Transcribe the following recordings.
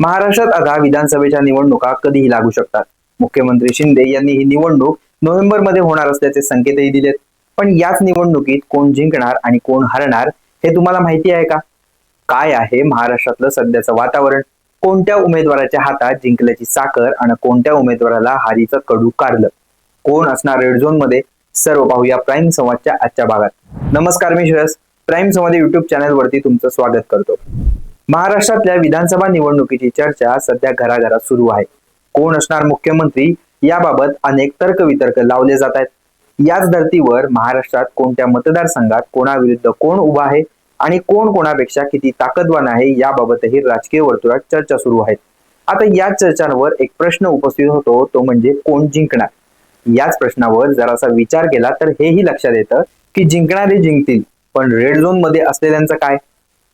महाराष्ट्रात आता विधानसभेच्या निवडणुका कधीही लागू शकतात. मुख्यमंत्री शिंदे यांनी ही निवडणूक नोव्हेंबरमध्ये होणार असल्याचे संकेतही दिलेत. पण याच निवडणुकीत कोण जिंकणार आणि कोण हरणार हे तुम्हाला माहिती आहे का? काय आहे महाराष्ट्रातलं सध्याचं वातावरण? कोणत्या उमेदवाराच्या हातात जिंकल्याची साखर आणि कोणत्या उमेदवाराला हारीचं कडू कारलं? कोण असणार रेड झोनमध्ये? सर्व पाहूया प्राईम संवादच्या आजच्या भागात. नमस्कार मी Shreyas. Prime Samvad YouTube channel वरती तुमचं स्वागत करतो. महाराष्ट्रातल्या विधानसभा निवडणुकीची चर्चा सध्या घराघरात सुरू आहे. कोण असणार मुख्यमंत्री याबाबत अनेक तर्कवितर्क लावले जात आहेत. याच धर्तीवर महाराष्ट्रात कोणत्या मतदारसंघात कोणाविरुद्ध कोण उभा आहे आणि कोण कोणापेक्षा किती ताकदवान आहे याबाबतही राजकीय वर्तुळात चर्चा सुरू आहेत आता या चर्चांवर एक प्रश्न उपस्थित होतो तो म्हणजे कोण जिंकणार? याच प्रश्नावर जरासा विचार केला तर हेही लक्षात येतं की जिंकणारे जिंकतील पण रेड झोनमध्ये असलेल्यांचं काय?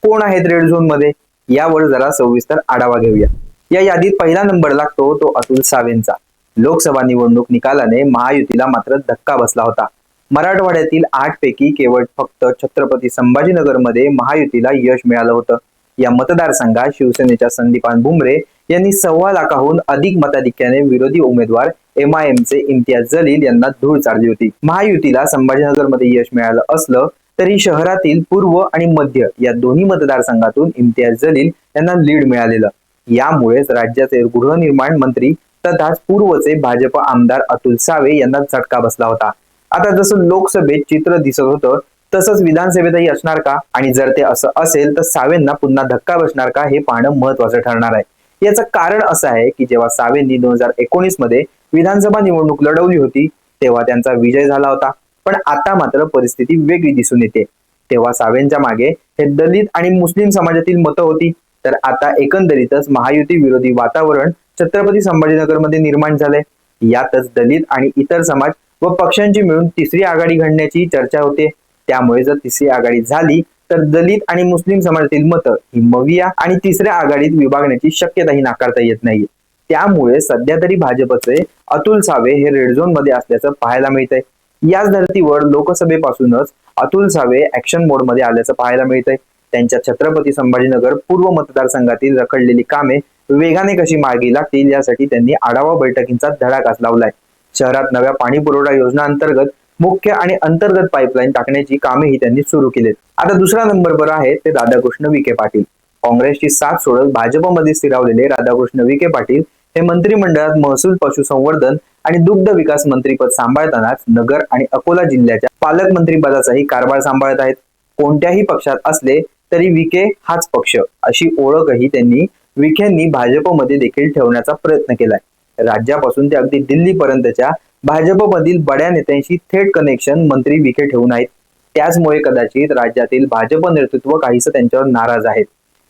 कोण आहेत रेड झोनमध्ये? यावर जरा सविस्तर आढावा घेऊया. या यादीत पहिला नंबर लागतो तो अतुल सावेंचा. लोकसभा निवडणूक निकालाने महायुतीला मात्र धक्का बसला होता. मराठवाड्यातील आठ पैकी केवळ फक्त छत्रपती संभाजीनगरमध्ये महायुतीला यश मिळालं होतं. या मतदारसंघात शिवसेनेच्या संदीपान भुमरे यांनी सव्वा लाखाहून अधिक मताधिक्याने विरोधी उमेदवार एम आय एम चे इम्तियाज जलील यांना धूळ चाळली होती. महायुतीला संभाजीनगरमध्ये यश मिळालं असलं तरी शहरातील पूर्व आणि मध्य या दोन्ही मतदारसंघातून इम्तियाज जलील यांना लीड मिळालेलं. यामुळेच राज्याचे गृहनिर्माण मंत्री तथाच पूर्वचे भाजप आमदार अतुल सावे यांना झटका बसला होता. आता जसं लोकसभेत चित्र दिसत होतं तसंच विधानसभेतही असणार का? आणि जर ते असं असेल तर सावेंना पुन्हा धक्का बसणार का? हे पाहणं महत्वाचं ठरणार आहे. याचं कारण असं आहे की जेव्हा सावेंनी दोन हजार एकोणीसमध्ये विधानसभा निवडणूक लढवली होती तेव्हा त्यांचा विजय झाला होता. पण आता मात्र परिस्थिती वेगळी दिसून येते. तेव्हा सावेंच्या मागे हे दलित आणि मुस्लिम समाजातील मतं होती. तर आता एकंदरीतच महायुती विरोधी वातावरण छत्रपती संभाजीनगरमध्ये निर्माण झाले यातच दलित आणि इतर समाज व पक्षांची मिळून तिसरी आघाडी घडण्याची चर्चा होते. त्यामुळे जर तिसरी आघाडी झाली तर दलित आणि मुस्लिम समाजातील मतं ही मविया आणि तिसऱ्या आघाडीत विभागण्याची शक्यताही नाकारता येत नाहीये. त्यामुळे सध्या तरी भाजपचे अतुल सावे हे रेड झोनमध्ये असल्याचं पाहायला मिळतंय. याच धर्तीवर लोकसभेपासूनच अतुल सावे ऍक्शन मोडमध्ये आल्याचं पाहायला मिळतंय. त्यांच्या छत्रपती संभाजीनगर पूर्व मतदारसंघातील रखडलेली कामे वेगाने कशी मार्गी लागतील यासाठी त्यांनी आढावा बैठकींचा धडाकाच लावलाय. शहरात नव्या पाणी पुरवठा योजना अंतर्गत मुख्य आणि अंतर्गत पाईपलाईन टाकण्याची कामेही त्यांनी सुरू केलीत. आता दुसरा नंबरवर आहे ते राधाकृष्ण विखे पाटील. काँग्रेसची साथ सोडत भाजपमध्ये स्थिरावलेले राधाकृष्ण विखे पाटील हे मंत्रिमंडळात महसूल पशुसंवर्धन आणि दुग्ध विकास मंत्रीपद सांभाळतानाच नगर आणि अकोला जिल्ह्याच्या पालकमंत्री पदाचाही कारभार सांभाळत आहेत. कोणत्याही पक्षात असले तरी विखे हाच पक्ष अशी ओळखही त्यांनी विखेंनी भाजपमध्ये देखील ठेवण्याचा प्रयत्न केलाय. राज्यापासून ते अगदी दिल्लीपर्यंतच्या भाजपमधील बड्या नेत्यांशी थेट कनेक्शन मंत्री विखे ठेवून आहेत. त्याचमुळे कदाचित राज्यातील भाजप नेतृत्व काहीसं त्यांच्यावर नाराज आहेत.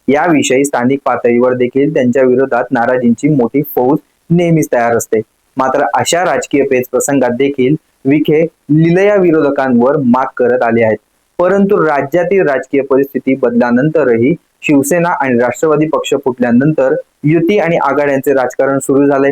याविषयी स्थानिक पातळीवर देखील त्यांच्या विरोधात नाराजींची मोठी फौज नेहमीच तयार असते. मात्र अशा राजकीय पेच प्रसंगात देखील विखे लिलया विरोधकांवर मात करत आले आहेत. परंतु राज्यातील राजकीय परिस्थिती बदलानंतरही शिवसेना आणि राष्ट्रवादी पक्ष फुटल्यानंतर युती आणि आघाड्यांचे राजकारण सुरू झाले.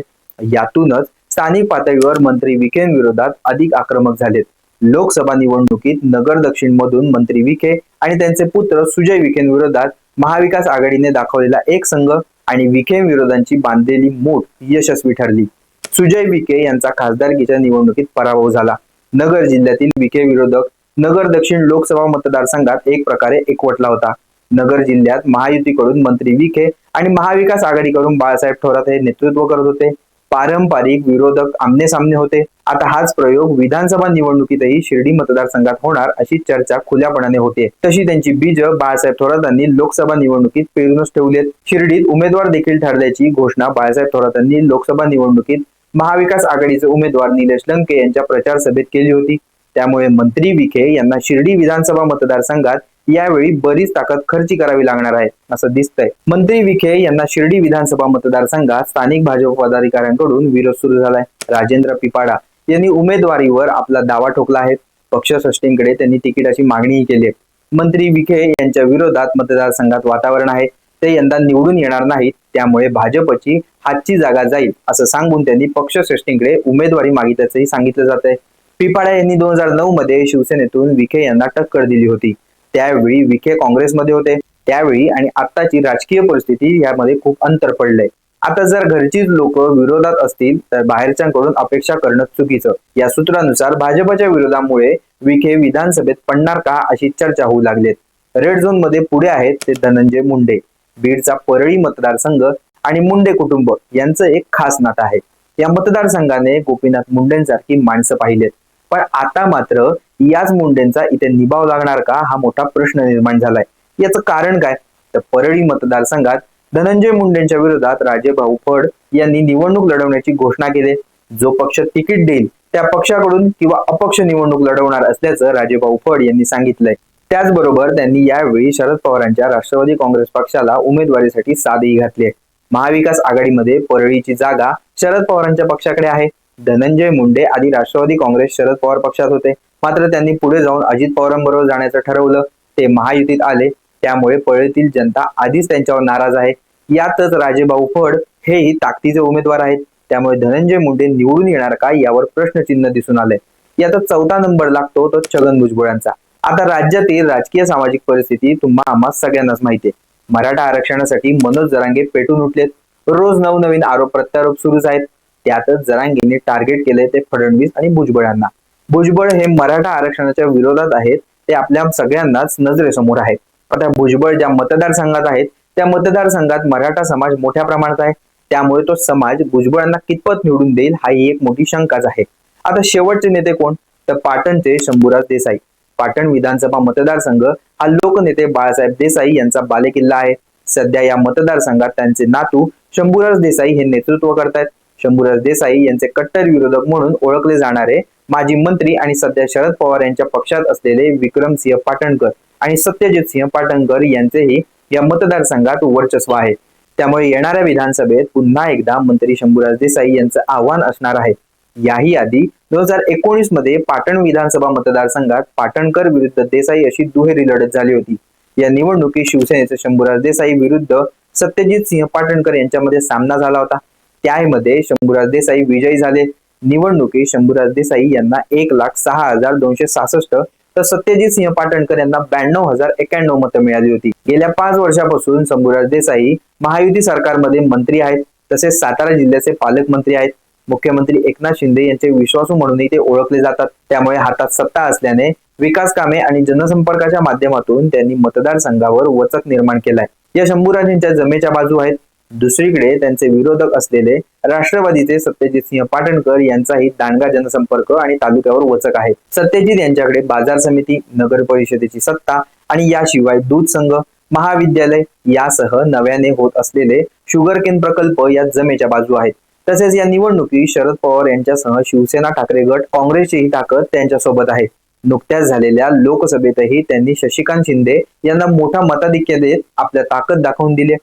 यातूनच स्थानिक पातळीवर मंत्री विखेंविरोधात अधिक आक्रमक झालेत. लोकसभा निवडणुकीत नगर दक्षिण मधून मंत्री विखे आणि त्यांचे पुत्र सुजय विखेंविरोधात महाविकास आघाडीने दाखवलेला एक संघ आणि विखेंविरोधांची बांधलेली मूठ यशस्वी ठरली. सुजय विखे यांचा खासदारकीच्या निवडणुकीत पराभव झाला. नगर जिल्ह्यातील विखे विरोधक नगर दक्षिण लोकसभा मतदारसंघात एक प्रकारे एकवटला होता. नगर जिल्ह्यात महायुतीकडून मंत्री विखे आणि महाविकास आघाडीकडून बाळासाहेब थोरात हे नेतृत्व करत होते. पारंपरिक विरोधक आमने सामने होते. आता हाच प्रयोग विधानसभा निवडणुकीतही शिर्डी मतदारसंघात होणार अशी चर्चा खुल्यापणाने होते. तशी त्यांची बीज बाळासाहेब थोरातांनी लोकसभा निवडणुकीत पेरूनच ठेवलेत शिर्डीत उमेदवार देखील ठरल्याची घोषणा बाळासाहेब थोरातांनी लोकसभा निवडणुकीत महाविकास आघाडीचे उमेदवार निलेश लंके यांच्या प्रचार सभेत केली होती. त्यामुळे मंत्री विखे यांना शिर्डी विधानसभा मतदारसंघात यावेळी बरीच ताकद खर्ची करावी लागणार आहे असं दिसतंय. मंत्री विखे यांना शिर्डी विधानसभा मतदारसंघात स्थानिक भाजप पदाधिकाऱ्यांकडून विरोध सुरू झालाय. राजेंद्र पिपाडा यांनी उमेदवारीवर आपला दावा ठोकला आहे. पक्षसृष्टींकडे त्यांनी तिकिटाची मागणीही केली आहे. मंत्री विखे यांच्या विरोधात मतदारसंघात वातावरण आहे. ते यंदा निवडून येणार नाहीत. त्यामुळे भाजपची हातची जागा जाईल असं सांगून त्यांनी पक्षश्रेष्ठींकडे उमेदवारी मागितल्याचंही सांगितलं जात आहे पिपाडा यांनी दोन हजार नऊ मध्ये शिवसेनेतून विखे यांना टक्कर दिली होती. त्यावेळी विखे काँग्रेसमध्ये होते. त्यावेळी आणि आत्ताची राजकीय परिस्थिती यामध्ये खूप अंतर पडलंय. आता जर घरचीच लोक विरोधात असतील तर बाहेरच्यांकडून अपेक्षा करणं चुकीचं. या सूत्रानुसार भाजपच्या विरोधामुळे विखे विधानसभेत पडणार का अशी चर्चा होऊ लागलेत रेड झोनमध्ये पुढे आहेत ते धनंजय मुंडे. बीडचा परळी मतदारसंघ आणि मुंडे कुटुंब यांचं एक खास नातं आहे. या मतदारसंघाने गोपीनाथ मुंडेंसारखी माणसं पाहिलेत. पण आता मात्र याच मुंडेंचा इथे निभाव लागणार का हा मोठा प्रश्न निर्माण झालाय. याचं कारण काय? तर परळी मतदारसंघात धनंजय मुंडेंच्या विरोधात राजेभाऊ फड यांनी निवडणूक लढवण्याची घोषणा केली. जो पक्ष तिकीट देईल त्या पक्षाकडून किंवा अपक्ष निवडणूक लढवणार असल्याचं राजेभाऊ फड यांनी सांगितलंय. त्याचबरोबर त्यांनी यावेळी शरद पवारांच्या राष्ट्रवादी काँग्रेस पक्षाला उमेदवारीसाठी साधही घातली आहे. महाविकास आघाडीमध्ये परळीची जागा शरद पवारांच्या पक्षाकडे आहे. धनंजय मुंडे आधी राष्ट्रवादी काँग्रेस शरद पवार पक्षात होते. मात्र त्यांनी पुढे जाऊन अजित पवारांबरोबर जाण्याचं ठरवलं. ते महायुतीत आले. त्यामुळे परळीतील जनता आधीच त्यांच्यावर नाराज आहे. यातच राजेभाऊ फड हेही ताकदीचे उमेदवार आहेत. त्यामुळे धनंजय मुंडे निवडून येणार का यावर प्रश्नचिन्ह दिसून आले यातच चौथा नंबर लागतो तो छगन भुजबळांचा. आता राज्यातील राजकीय सामाजिक परिस्थिती तुम्हा आम्हा सगळ्यांनाच माहिती आहे मराठा आरक्षणासाठी मनोज जरांगे पेटून उठलेत. रोज नवनवीन आरोप प्रत्यारोप सुरूच आहेत. त्यातच जरांगेने टार्गेट केले ते फडणवीस आणि भुजबळांना. भुजबळ हे मराठा आरक्षणाच्या विरोधात आहेत. ते आपल्या सगळ्यांनाच नजरेसमोर आहेत. आता भुजबळ ज्या मतदारसंघात आहेत त्या मतदारसंघात मराठा समाज मोठ्या प्रमाणात आहे. त्यामुळे तो समाज भुजबळांना कितपत निवडून देईल हा ही एक मोठी शंकाच आहे. आता शेवटचे नेते कोण? तर पाटणचे शंभूराज देसाई. पाटण विधानसभा मतदारसंघ हा लोकनेते बाळासाहेब देसाई यांचा बालेकिल्ला आहे. सध्या या मतदारसंघात त्यांचे नातू शंभूराज देसाई हे नेतृत्व करतायत. शंभूराज देसाई यांचे कट्टर विरोधक म्हणून ओळखले जाणारे माजी मंत्री आणि सध्या शरद पवार यांच्या पक्षात असलेले विक्रमसिंह पाटणकर आणि सत्यजित सिंह पाटणकर यांचेही या मतदारसंघात वर्चस्व आहे. त्यामुळे येणाऱ्या विधानसभेत पुन्हा एकदा मंत्री शंभूराज देसाई यांचं आव्हान असणार आहे. याही आधी दोन हजार एकोणीसमध्ये पाटण विधानसभा मतदारसंघात पाटणकर विरुद्ध देसाई अशी दुहेरी लढत झाली होती. या निवडणुकीत शिवसेनेचे शंभूराज देसाई विरुद्ध सत्यजित सिंह पाटणकर यांच्यामध्ये सामना झाला होता. त्यामध्ये शंभूराज देसाई विजयी झाले. निवडणुकीत शंभूराज देसाई यांना एक लाख सहा हजार दोनशे सहासष्ट तर सत्यजित सिंह पाटणकर यांना ब्याण्णव हजार एक्याण्णव मतं मिळाली होती. गेल्या पाच वर्षापासून शंभूराज देसाई महायुती सरकारमध्ये मंत्री आहेत. तसेच सातारा जिल्ह्याचे पालकमंत्री आहेत. मुख्यमंत्री एकनाथ शिंदे यांचे विश्वासू म्हणूनही ते ओळखले जातात. त्यामुळे हातात सत्ता असल्याने विकास कामे आणि जनसंपर्काच्या माध्यमातून त्यांनी मतदारसंघावर वचक निर्माण केलाय. या शंभूराजेंच्या जमेच्या बाजू आहेत. दुसरीकडे त्यांचे विरोधक असलेले राष्ट्रवादीचे सत्यजित सिंह पाटणकर यांचाही दांडगा जनसंपर्क आणि तालुक्यावर वचक आहे. सत्यजित यांच्याकडे बाजार समिती नगर परिषदेची सत्ता आणि याशिवाय दूध संघ महाविद्यालय यासह नव्याने होत असलेले शुगर केन प्रकल्प या जमेच्या बाजू आहेत. तसेच या निवडणुकीत शरद पवार यांच्यासह शिवसेना ठाकरे गट काँग्रेसचीही ताकद त्यांच्यासोबत आहे. नुकत्याच झालेल्या लोकसभेतही त्यांनी शशिकांत शिंदे यांना मोठा मताधिक्य देत आपल्या ताकद दाखवून दिली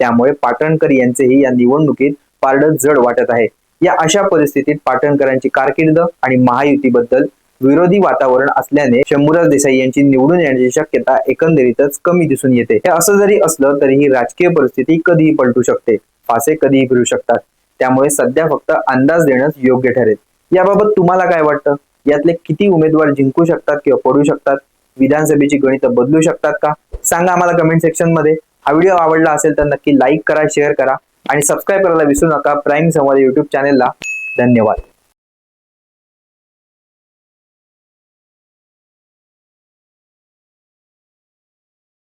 त्यामुळे पाटणकर यांचेही या निवडणुकीत पारड जड वाटत आहे. या अशा परिस्थितीत पाटणकरांची कारकीर्द आणि महायुतीबद्दल विरोधी वातावरण असल्याने शंभूराज देसाई यांची निवडून येण्याची शक्यता एकंदरीतच कमी दिसून येते. हे असं जरी असलं तरीही राजकीय परिस्थिती कधीही पलटू शकते. फासे कधीही फिरू शकतात. त्यामुळे सध्या फक्त अंदाज देणंच योग्य ठरेल. याबाबत तुम्हाला काय वाटतं? यातले किती उमेदवार जिंकू शकतात किंवा पडू शकतात? विधानसभेची गणितं बदलू शकतात का? सांगा आम्हाला कमेंट सेक्शनमध्ये. हा व्हिडिओ आवडला असेल तर नक्की लाईक करा शेअर करा आणि सबस्क्राईब करायला विसरू नका. प्राईम संवाद युट्यूब चॅनेलला धन्यवाद.